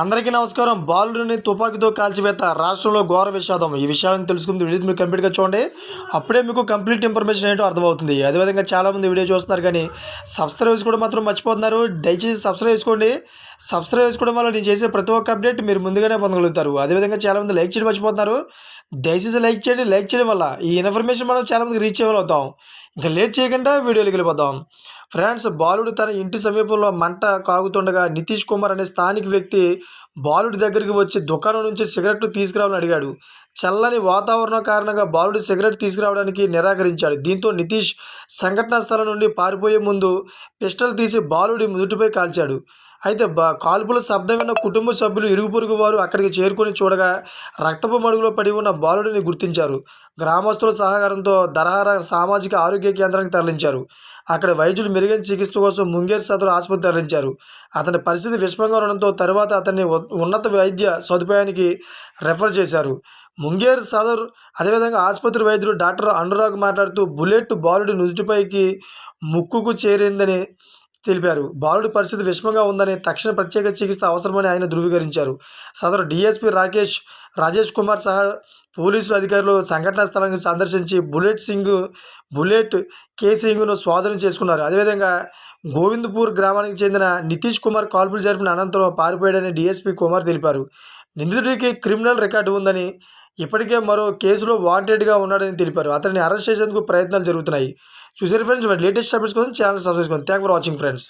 అందరికీ నమస్కారం. బాలుడిని తుపాకీతో కాల్చివేత రాష్ట్రంలో ఘోర విషాదం. ఈ విషయాలను తెలుసుకుంది వీడియో మీరు కంప్లీట్గా చూడండి. అప్పుడే మీకు కంప్లీట్ ఇన్ఫర్మేషన్ ఏంటో అర్థమవుతుంది. అదేవిధంగా చాలామంది వీడియో చూస్తున్నారు కానీ సబ్స్క్రైబ్ చేసుకోవడం మాత్రం మర్చిపోతున్నారు. దయచేసి సబ్స్క్రైబ్ చేసుకోండి. సబ్స్క్రైబ్ చేసుకోవడం వల్ల నేను చేసే ప్రతి ఒక్క అప్డేట్ మీరు ముందుగానే పొందగలుగుతారు. అదేవిధంగా చాలామంది లైక్ చేయడం మర్చిపోతున్నారు. దయచేసి లైక్ చేయండి. లైక్ చేయడం వల్ల ఈ ఇన్ఫర్మేషన్ మనం చాలామందికి రీచ్ అవ్వగలుగుతాం. ఇంకా లేట్ చేయకుండా వీడియోలోకి వెళ్ళిపోతాం ఫ్రెండ్స్ బాలుడు తన ఇంటి సమీపంలో మంట కాగుతుండగా నితీష్ కుమార్ అనే స్థానిక వ్యక్తి బాలుడి దగ్గరికి వచ్చి దుకాణం నుంచి సిగరెట్లు తీసుకురావాలని అడిగాడు. చల్లని వాతావరణం కారణంగా బాలుడు సిగరెట్ తీసుకురావడానికి నిరాకరించాడు. దీంతో నితీష్ సంఘటనా స్థలం నుండి పారిపోయే ముందు పిస్టల్ తీసి బాలుడి నుదుటిపై కాల్చాడు. అయితే బ కాల్పుల శబ్దం విన్న కుటుంబ సభ్యులు ఇరుగు పొరుగు వారు అక్కడికి చేరుకొని చూడగా రక్తపు మడుగులో పడి ఉన్న బాలుడిని గుర్తించారు. గ్రామస్తుల సహకారంతో దరహార సామాజిక ఆరోగ్య కేంద్రానికి తరలించారు. అక్కడ వైద్యులు మెరుగైన చికిత్స కోసం ముంగేర్ సదరు ఆసుపత్రి తరలించారు. అతని పరిస్థితి విషమంగా ఉండడంతో తర్వాత అతన్ని ఉన్నత వైద్య సదుపాయానికి రెఫర్ చేశారు. ముంగేర్ సదర్ అదేవిధంగా ఆసుపత్రి వైద్యులు డాక్టర్ అనురాగ్ మాట్లాడుతూ బుల్లెట్ బాలుడి నుదుటిపైకి ముక్కుకు చేరిందని తెలిపారు. బాలుడి పరిస్థితి విషమంగా ఉందని తక్షణ ప్రత్యేక చికిత్స అవసరమని ఆయన ధృవీకరించారు. సదరు డీఎస్పీ రాకేష్ రాజేష్ కుమార్ సహా పోలీసులు అధికారులు సంఘటనా స్థలాన్ని సందర్శించి బుల్లెట్ సింగ్ బుల్లెట్ కే సింగ్ను స్వాధీనం చేసుకున్నారు. అదేవిధంగా గోవిందపూర్ గ్రామానికి చెందిన నితీష్ కుమార్ కాల్పులు జరిపిన అనంతరం పారిపోయాడని డీఎస్పీ కుమార్ తెలిపారు. నిందితుడికి క్రిమినల్ రికార్డు ఉందని ఇప్పటికే మరో కేసులో వాంటెడ్గా ఉన్నాడని తెలిపారు. అతన్ని అరెస్ట్ చేసేందుకు ప్రయత్నాలు జరుగుతున్నాయి. చూసారు ఫ్రెండ్స్ లేటెస్ట్ అప్డేట్స్ కోసం ఛానల్ సబ్స్క్రైబ్ చేసుకోండి. Thank for watching friends